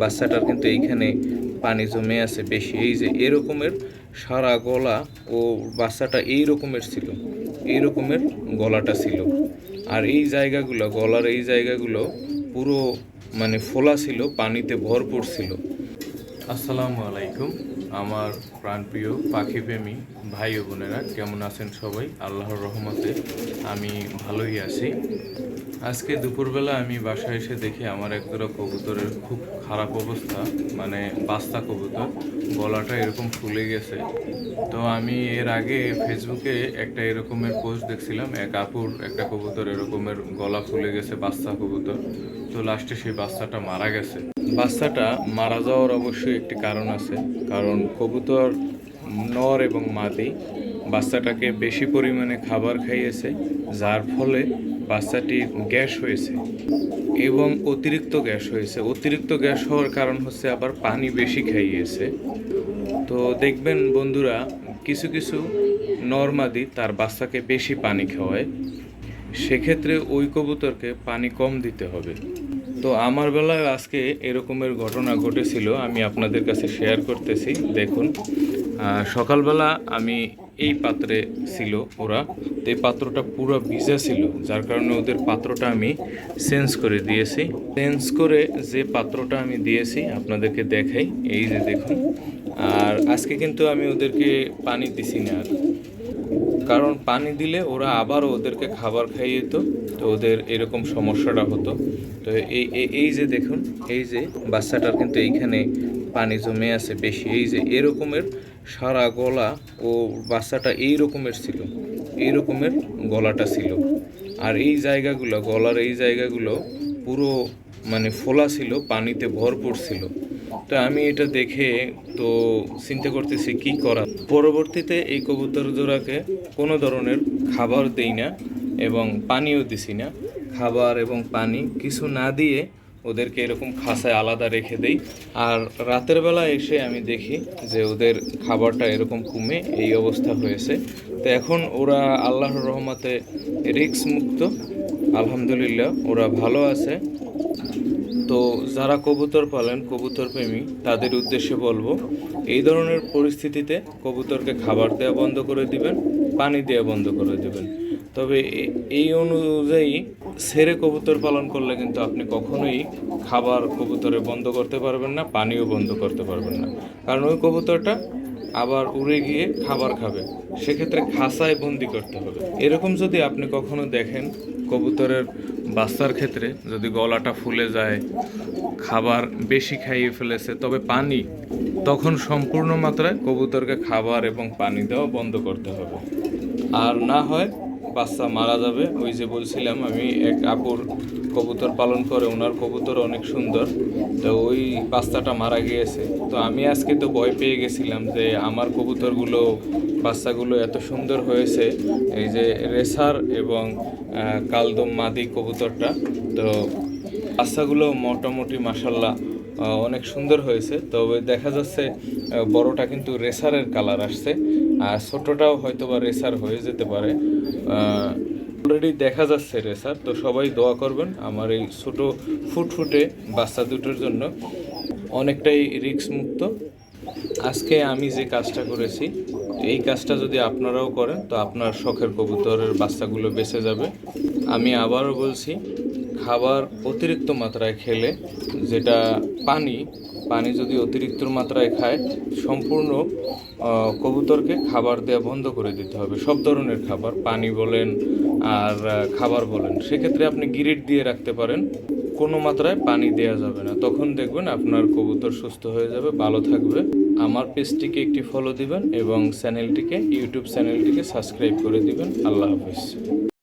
বাচ্চাটার কিন্তু এইখানে পানি জমে আছে বেশি। এই যে এরকমের সারা গলা ও বাচ্চাটা এই রকমের ছিল এই রকমের গলাটা ছিল। আর এই জায়গাগুলো, গলার এই জায়গাগুলো পুরো মানে ফোলা ছিল, পানিতে ভরপুর ছিল। আসসালামু আলাইকুম, আমার প্রাণপ্রিয় পাখিপ্রেমী ভাই বোনেরা, কেমন আছেন সবাই? আল্লাহর রহমতে আমি ভালোই আছি। আজকে দুপুরবেলা আমি বাসায় এসে দেখি আমার একজোড়া কবুতরের খুব খারাপ অবস্থা মানে বাস্তা কবুতর, গলাটা এরকম ফুলে গেছে। তো আমি এর আগে ফেসবুকে একটা এরকমের পোস্ট দেখছিলাম, এক আপুর একটা কবুতর এরকমের গলা ফুলে গেছে বাচ্চা কবুতর। তো লাস্টে সেই বাচ্চাটা মারা গেছে। বাচ্চাটা মারা যাওয়ার অবশ্যই একটি কারণ আছে, কারণ কবুতর নর এবং মাদি। বাচ্চাটাকে বেশি পরিমাণে খাবার খাইয়েছে, যার ফলে বাচ্চাটির গ্যাস হয়েছে এবং অতিরিক্ত গ্যাস হয়েছে। অতিরিক্ত গ্যাস হওয়ার কারণ হচ্ছে আবার পানি বেশি খাইয়েছে। তো দেখবেন বন্ধুরা, কিছু কিছু নর্মাদি তার বাচ্চাকে বেশি পানি খাওয়ায়। সেক্ষেত্রে ওই কবুতরকে পানি কম দিতে হবে। তো আমার বেলায় আজকে এরকমের ঘটনা ঘটেছিল, আমি আপনাদের কাছে শেয়ার করতেছি। দেখুন সকালবেলা আমি এই পাত্রে ছিল ওরা। তো এই পাত্রটা পুরো ভিজা ছিল, যার কারণে ওদের পাত্রটা আমি চেঞ্জ করে দিয়েছি। চেঞ্জ করে যে পাত্রটা আমি দিয়েছি, আপনাদেরকে দেখাই। এই যে দেখুন। আর আজকে কিন্তু আমি ওদেরকে পানি দিছি না আর। কারণ পানি দিলে ওরা আবারও ওদেরকে খাবার খাইয়ে তো তো ওদের এরকম সমস্যাটা হতো। তো এই, এই- এই যে দেখুন, এই যে বাচ্চাটার কিন্তু এইখানে পানি জমে আছে বেশি। এই যে এরকমের সারা গলা ও বাচ্চাটা এই রকমের ছিল, এই রকমের গলাটা ছিল। আর এই জায়গাগুলো, গলার এই জায়গাগুলো পুরো মানে ফোলা ছিল, পানিতে ভরপুর ছিল। তো আমি এটা দেখে তো চিন্তা করতেছি, কি করা? পরবর্তীতে এই কবুতর জোড়াকে কোনো ধরনের খাবার দেই না এবং পানিও দিছি না। খাবার এবং পানি কিছু না দিয়ে ওদেরকে এরকম খাসায় আলাদা রেখে দেই। আর রাতের বেলা এসে আমি দেখি যে ওদের খাবারটা এরকম কমে এই অবস্থা হয়েছে। তো এখন ওরা আল্লাহর রহমতে রিক্স মুক্ত। আলহামদুলিল্লাহ, ওরা ভালো আছে। তো যারা কবুতর পালেন, কবুতর প্রেমী, তাদের উদ্দেশ্যে বলব, এই ধরনের পরিস্থিতিতে কবুতরকে খাবার দেওয়া বন্ধ করে দিবেন, পানি দেওয়া বন্ধ করে দিবেন। তবে এই অনুযায়ী সেরে কবুতর পালন করলে কিন্তু আপনি কখনোই খাবার কবুতরে বন্ধ করতে পারবেন না, পানিও বন্ধ করতে পারবেন না। কারণ ওই কবুতরটা আবার উড়ে গিয়ে খাবার খাবে। সেক্ষেত্রে খাসায় বন্দি করতে হবে। এরকম যদি আপনি কখনো দেখেন কবুতরের বাচ্চার ক্ষেত্রে যদি গলাটা ফুলে যায়, খাবার বেশি খাইয়ে ফেলেছে, তবে পানি, তখন সম্পূর্ণ মাত্রায় কবুতরকে খাবার এবং পানি দেওয়া বন্ধ করতে হবে। আর না হয় বাচ্চা মারা যাবে। ওই যে বলছিলাম আমি, এক আপুর কবুতর পালন করে, ওনার কবুতর অনেক সুন্দর। তো ওই বাচ্চাটা মারা গিয়েছে। তো আমি আজকে তো ভয় পেয়ে গেছিলাম যে আমার কবুতরগুলো, বাচ্চাগুলো এত সুন্দর হয়েছে। এই যে রেসার এবং কালদম মাদি কবুতরটা। তো বাচ্চাগুলো মোটামুটি মাসাল্লাহ অনেক সুন্দর হয়েছে। তবে দেখা যাচ্ছে বড়টা কিন্তু রেসারের কালার আসছে। আর ছোটটাও হয়তো বা রেসার হয়ে যেতে পারে। অলরেডি দেখা যাচ্ছে রেসার, তো সবাই দোয়া করবেন আমার এই ছোট ফুটফুটে বাচ্চা দুটোর জন্য। অনেকটাই রিস্ক মুক্ত। আজকে আমি যে কাজটা করেছি, এই কাজটা যদি আপনারাও করেন, তো আপনার শখের কবুতরের বাচ্চাগুলো বেঁচে যাবে। আমি আবারও বলছি খাবার অতিরিক্ত মাত্রায় খেলে, যেটা পানি পানি যদি অতিরিক্ত মাত্রায় খায়, সম্পূর্ণ কবুতরকে খাবার দেওয়া বন্ধ করে দিতে হবে। সব ধরনের খাবার, পানি বলেন আর খাবার বলেন। সেক্ষেত্রে আপনি গিরিট দিয়ে রাখতে পারেন। কোনো মাত্রায় পানি দেওয়া যাবে না। তখন দেখবেন আপনার কবুতর সুস্থ হয়ে যাবে, ভালো থাকবে। আমার পেজটিকে একটি ফলো দিবেন এবং চ্যানেলটিকে ইউটিউব চ্যানেলটিকে সাবস্ক্রাইব করে দিবেন। আল্লাহ হাফিজ।